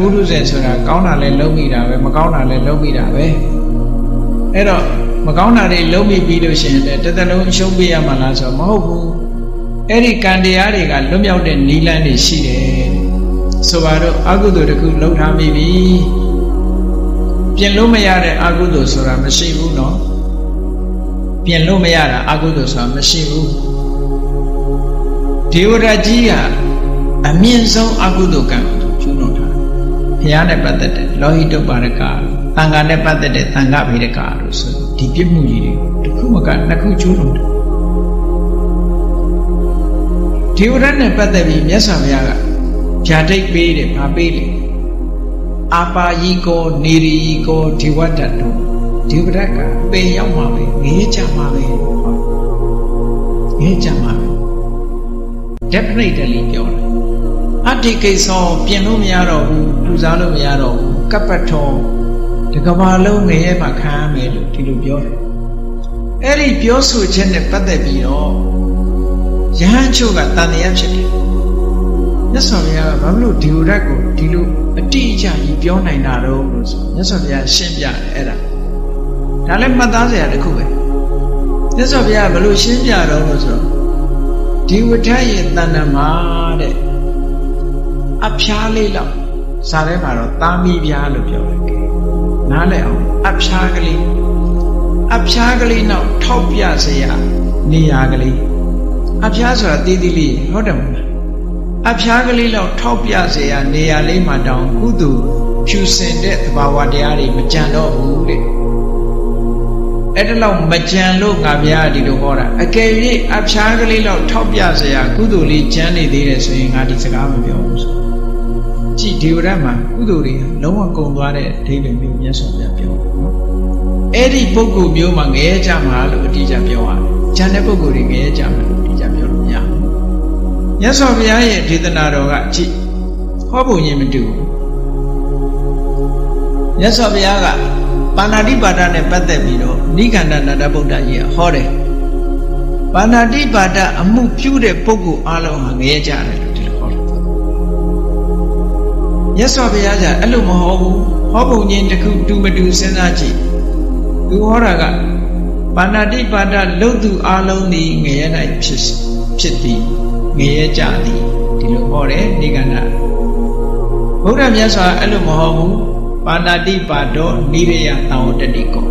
ပုရုဇဉ်ဆိုတာကောင်းတာလည်းလုံးမိတာပဲမကောင်းတာလည်းလုံးမိတာပဲအဲ့တော့မကောင်းတာတွေလုံးမိပြီးလို့ရှိရင်လည်းတစ်သလုံးအရှုံးပေးရမှာလားဆိုတော့မဟုတ်ဘူးအဲ့ဒီကံတရားတွေကလွတ်မြောက်တဲ့နိလန်းတွေရှိတယ်ဆိုပါတော့အကုသိုလ်တစ်ခုလုံးထားမိပြီပြင်လို့မရတဲ့အကုသိုလ်ဆိုတာမရှိဘူးเนาะပြင်လို့မရတာအကုသိုလ်ဆိုတာမရှိဘူးဒေဝရကြီးကအမြင့်ဆုံးအကုသိုလ်ကံကိုကျူးလွန်တာ ဘုရားနဲ့ပတ်သက်တဲ့လောဟိတပါရကသံဃာနဲ့ပတ်သက်တဲ့သံဃဗေဒကလို့ဆိုဒီပြစ်မှုကြီးတွေတစ်ခုမကနှစ်ခုကျူးလွန်တယ်ဒေဝရနဲ့ပတ်သက်ပြီးမြတ်စွာဘုရားကဖြာတိတ်ပေးတယ်မပေးလေအာပါယီကိုနေရီယီကိုဒီဝတ္တတုဒီဝရကပင်ရောက်မှာပဲငေးကြမှာပဲငေးကြမှာပဲ definitely ပြောတယ် အတ္တိကိစ္စပြင်လို့မရတော့ဘူးပူဇော်လို့မရတော့ဘူးကပ္ပထောဒီကဘာလုံးငရဲမှာခံရမယ်လို့ဒီလိုပြောတယ်အဲ့ဒီပြောဆိုချက်နဲ့ပတ်သက်ပြီးတော့ယဟန်ချို့ကတန်တရားဖြစ်တယ်မြတ်စွာဘုရားကဘာလို့ဒီလိုရက်ကိုဒီလိုအတိအကျကြီးပြောနိုင်တာတော့လို့ဆိုမြတ်စွာဘုရားရှင်းပြတယ်အဲ့ဒါဒါလည်းမှတ်သားစရာတစ်ခုပဲမြတ်စွာဘုရားဘယ်လိုရှင်းပြတော့လို့ဆိုတော့ဒီဝဋ္ဌရဲ့တဏ္ဍမှာတဲ့ အဖျားလေးလောက်စာထဲမှာတော့တာမီပြားလို့ပြောတယ်ကဲနားလည်အောင်အဖျားကလေးအဖျားကလေးနောက်ထောက်ပြစရာနေရာကလေးအဖျားဆိုတာတီးတီးလေးဟုတ်တယ်မလားအဖျားကလေးလောက်ထောက်ပြစရာနေရာလေးမှာတောင်ကုသိုလ်ဖြူစင်တဲ့သဘာဝတရားတွေမကြံတော့ဘူးတဲ့အဲ့ဒါလောက်မကြံလို့ငါဗျာဒီလိုဟောတာအကယ်၍အဖျားကလေးလောက်ထောက်ပြစရာကုသိုလ်လေးကြံနေသေးတယ်ဆိုရင်ငါဒီစကားမပြောဘူးဆိုကြည် ဒီဝရမှာကုသိုလ်တွေလုံးဝကုန်သွားတဲ့အဓိပ္ပာယ်မျိုးမြတ်စွာဘုရားပြောတယ်နော်အဲ့ဒီပုဂ္ဂိုလ်မျိုးမှာငရဲကြမှာလို့အတိအကျပြောရတယ်။ဂျန်တဲ့ပုဂ္ဂိုလ်တွေငရဲကြမှာလို့အတိအကျပြောလို့မရဘူး။မြတ်စွာဘုရားရဲ့ဒေသနာတော်ကကြည်ဟောပုံချင်းမတူဘူး။မြတ်စွာဘုရားကပါဏာတိပါဒနဲ့ပတ်သက်ပြီးတော့နိခန္ဓနာတဗုဒ္ဓကြီးကဟောတယ်။ပါဏာတိပါဒအမှုပြုတဲ့ပုဂ္ဂိုလ်အလုံးဟာငရဲကြတယ်လို့ဒီလိုဟောတယ်။ မြတ်စွာဘုရားကအဲ့လိုမဟောဘူး။ဟောပုံချင်းတစ်ခုတူမတူစဉ်းစားကြည့်။သူဟောတာကပါဏာတိပါဒလုတ်သူအလုံးဒီငရဲ၌ဖြစ်ဖြစ်သည်ငရဲကြသည်ဒီလိုဟောတယ်နိခန္ဓဘုရားမြတ်စွာအဲ့လိုမဟောဘူးပါဏာတိပါဒောနိရယတံဝတ္တိကော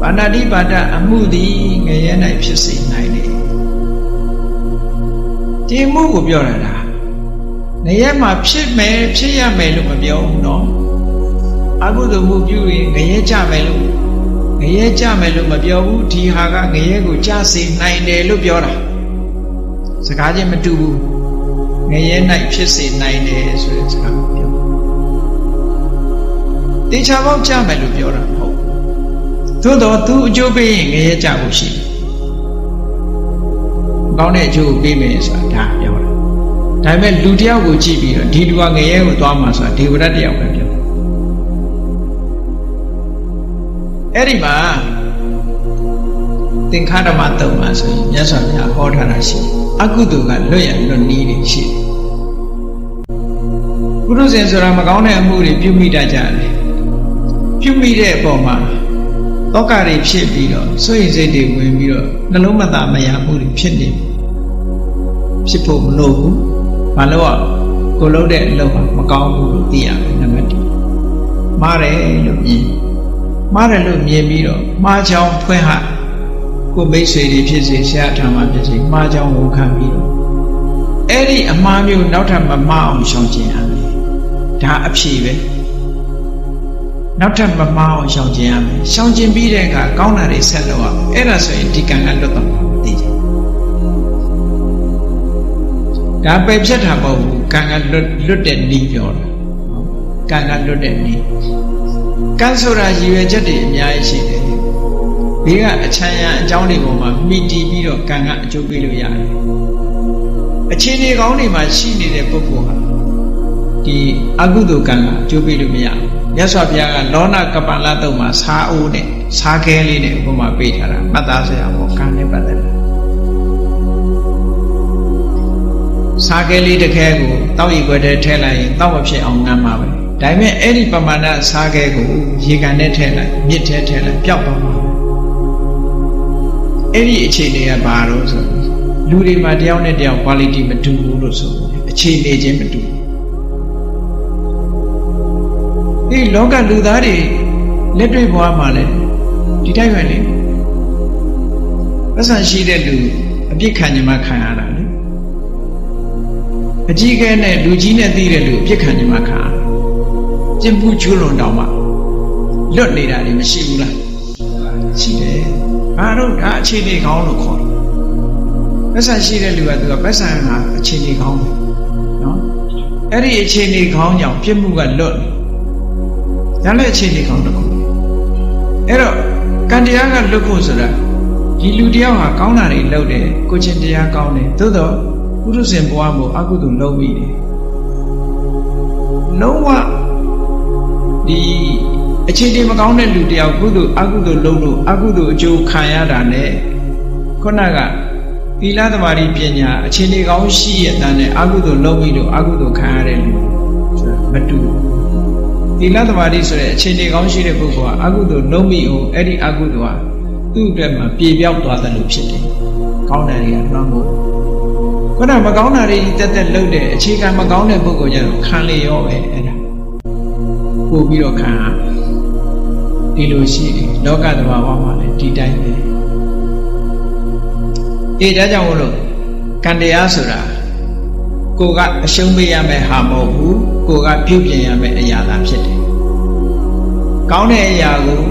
ပါဏာတိပါဒအမှုသည်ငရဲ၌ဖြစ်စေနိုင်တယ်ဒီမှုကိုပြောတာလား နေရမှာဖြစ်မယ်ဖြစ်ရမယ်လို့မပြောဘူးနော်အကုသိုလ်မှုပြုရင်ငရဲကြမယ်လို့ငရဲကြမယ်လို့မပြောဘူးဒီဟာကငရဲကိုကြစေနိုင်တယ်လို့ပြောတာစကားချင်းမတူဘူးငရဲ၌ဖြစ်စေနိုင်တယ်ဆိုတဲ့စကားကိုပြောတေချာပေါက်ကြမယ်လို့ပြောတာမဟုတ်သို့တော့သူအကျိုးပေးရင်ငရဲကြဖို့ရှိတယ်ကောင်းတဲ့အကျိုးကိုပေးမယ်ဆိုတာဒါပြော ဒါပေမဲ့လူတယောက်ကိုကြည့်ပြီးတော့ဒီလူကငရဲကိုသွားမှာဆိုတာဒေဝရတ်တယောက်ပဲပြောအဲ့ဒီမှာသင်္ခါရမတုံမှာဆိုရင်မြတ်စွာဘုရားဟောထားတာရှိတယ်အကုသိုလ်ကလွတ်ရလွတ်နီးနေရှိတယ်ပုရုဇဉ်ဆိုတာမကောင်းတဲ့အမှုတွေပြုမိတတ်ကြတယ်ပြုမိတဲ့အပေါ်မှာတောကတွေဖြစ်ပြီးတော့စွရင်စိတ်တွေဝင်ပြီးတော့နှလုံးမသားမရမှုတွေဖြစ်နေဖြစ်ဖို့မလိုဘူး ဘာလို့อ่ะကိုလုံးတဲ့အလုပ်မှာမကောင်းဘူးလို့သိရမယ်နံပါတ်1မှားတယ်လို့မြင်မှားတယ်လို့မြင်ပြီးတော့မှားချောင်းဖွင့်ဟကိုမိတ်ဆွေတွေဖြစ်စေဆရာထံမှာဖြစ်စေမှားချောင်းဝန်ခံပြီးတော့အဲ့ဒီအမှားမျိုးနောက်ထပ်မမှားအောင်ရှောင်ကျဉ်ရမယ်ဒါအဖြေပဲနောက်ထပ်မမှားအောင်ရှောင်ကျဉ်ရမယ်ရှောင်ကျဉ်ပြီးတဲ့အခါကောင်းတာတွေဆက်လုပ်ရမယ်အဲ့ဒါဆိုရင်ဒီကံကလွတ်တော့မှာမသိ ဒါပဲဖြတ်တာမဟုတ်ဘူးကံကလွတ်လွတ်တဲ့နည်းပြောတာကံကလွတ်တဲ့နည်းကံဆိုတာရည်ရွယ်ချက်တွေအများကြီးရှိတယ်ဘေးကအချမ်းရန်အကြောင်းတွေပေါ်မှာမိတီးပြီးတော့ကံကအကျိုးပေးလို့ရတယ်အခြေအနေကောင်းတွေမှာရှိနေတဲ့ပုဂ္ဂိုလ်ဟာဒီအကုသိုလ်ကံကအကျိုးပေးလို့မရဘူးမြတ်စွာဘုရားကလောနာကပ္ပလတုံမှာစားအိုးနဲ့စားခဲလေးနဲ့ဥပမာပေးထားတာမှတ်သားစရာပေါ့ကံနဲ့ပတ်သက် စားခဲလေးတစ်ခဲကိုတောက်ရီခွက်ထဲထည့်လိုက်ရင်တောက်မဖြစ်အောင်ငမ်းမှာပဲဒဒါပေမဲ့အဲ့ဒီပမာဏစားခဲကိုရေကန်နဲ့ထည့်လိုက်မြစ်ထဲထည့်လိုက်ပျောက်သွားမှာအဲ့ဒီအခြေအနေကဘာလို့ဆိုလူတွေမှာတယောက်နဲ့တယောက် quality မတူဘူးလို့ဆိုတယ်အခြေအနေချင်းမတူဘူးဒီလောကလူသားတွေလက်တွေ့ဘဝမှာလည်းဒီတိုင်းပဲလေပတ်စံရှိတဲ့လူအပြစ်ခံကြမှာခံရတာလေ အကြီးကဲနဲ့လူကြီးနဲ့သိတဲ့လူအပြစ်ခံကြမှာခံရတာကျင့်မှုကျွလွန်တောင်မှလွတ်နေတာတွေမရှိဘူးလားရှိတယ်ဘာလို့ဒါအခြေအနေကောင်းလို့ခေါ်တယ်ပတ်စံရှိတဲ့လူကသူကပတ်စံဟာအခြေအနေကောင်းတယ်နော်အဲ့ဒီအခြေအနေကောင်းကြောင့်ပြစ်မှုကလွတ်တယ်ဒါလည်းအခြေအနေကောင်းတစ်ခုအဲ့တော့ကံတရားကလွတ်ဖို့ဆိုတာဒီလူတယောက်ဟာကောင်းတာတွေလုပ်တယ်ကိုချင်းတရားကောင်းတယ်သို့တော့ ပုရုဇဉ်ဘဝမှာအကုသိုလ်လုပ်ပြီးတယ်လုံးဝဒီအခြေအနေမကောင်းတဲ့လူတယောက်ကုသိုလ်အကုသိုလ်လုပ်လို့အကုသိုလ်အကျိုးခံရတာ ਨੇ ခုနကသီလသမารိပညာအခြေအနေကောင်းရှိရတဲ့နဲ့အကုသိုလ်လုပ်ပြီးတော့အကုသိုလ်ခံရတဲ့လူမတူဘူးသီလသမารိဆိုတဲ့အခြေအနေကောင်းရှိတဲ့ပုဂ္ဂိုလ်ကအကုသိုလ်လုပ်ပြီးအောင်အဲ့ဒီအကုသိုလ်ဟာသူ့အတွက်မှာပြေပြောက်သွားတယ်လို့ဖြစ်တယ်။ကောင်းတယ်တွေကလွှမ်းမိုး ခုနမကောင်းတာတွေတက်တက်လုပ်တဲ့အခြေခံမကောင်းတဲ့ပုဂ္ဂိုလ်ကျတော့ခံလေရောပဲအဲ့ဒါပို့ပြီးတော့ခံရဒီလိုရှိတယ်လောကသဘာဝမှာလည်းဒီတိုင်းပဲအေးဒါကြောင့်မို့လို့ကံတရားဆိုတာကိုကအရှုံးပေးရမယ်ဟာမဟုတ်ဘူးကိုကပြုပြင်ရမယ်အရာသာဖြစ်တယ်ကောင်းတဲ့အရာကို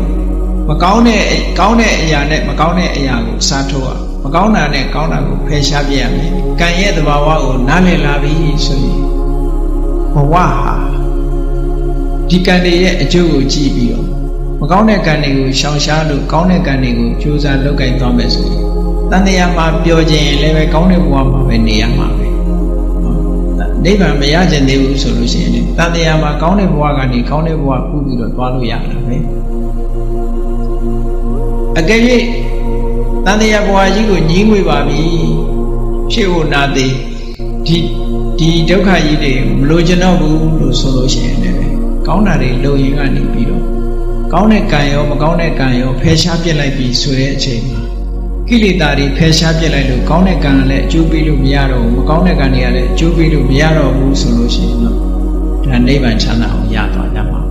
မကောင်းတဲ့ကောင်းတဲ့အရာနဲ့မကောင်းတဲ့အရာကိုစားထိုးရ မကောင်းတာနဲ့ကောင်းတာကိုဖယ်ရှားပြရမယ်ကံရဲ့သဘာဝကိုနားလည်လာပြီဆိုရင်ဘဝဟာဒီကံတွေရဲ့အကျိုးကိုကြည့်ပြီးတော့မကောင်းတဲ့ကံတွေကိုရှောင်ရှားလို့ကောင်းတဲ့ကံတွေကိုကြိုးစားလုပ်ကင်သွားမယ်ဆိုရင်တန်တရားမှာပျော်ခြင်းလည်းပဲကောင်းတဲ့ဘဝမှာပဲနေရမှာပဲနိဗ္ဗာန်မရခြင်းသေးဘူးဆိုလို့ရှိရင်တန်တရားမှာကောင်းတဲ့ဘဝကနေကောင်းတဲ့ဘဝပူပြီးတော့သွားလို့ရတာပဲအကယ်၍ တန်တရားဘဝကြီးကိုညှင်းငွေပါပြီဖြစ်ဖို့နာသေးဒီဒီဒုက္ခကြီးတွေမလိုချင်တော့ဘူးလို့ဆိုလို့ရှိရင်လည်းကောင်းတာတွေလုံရင်ကနေပြီးတော့ကောင်းတဲ့ကံရောမကောင်းတဲ့ကံရောဖယ်ရှားပြစ်လိုက်ပြီဆိုတဲ့အချိန်မှာကိလေသာတွေဖယ်ရှားပြစ်လိုက်လို့ကောင်းတဲ့ကံကလည်းအကျိုးပေးလို့မရတော့ဘူးမကောင်းတဲ့ကံတွေကလည်းအကျိုးပေးလို့မရတော့ဘူးဆိုလို့ရှိရင်တော့ဒါနိဗ္ဗာန်ချမ်းသာအောင်ရသွားကြမှာ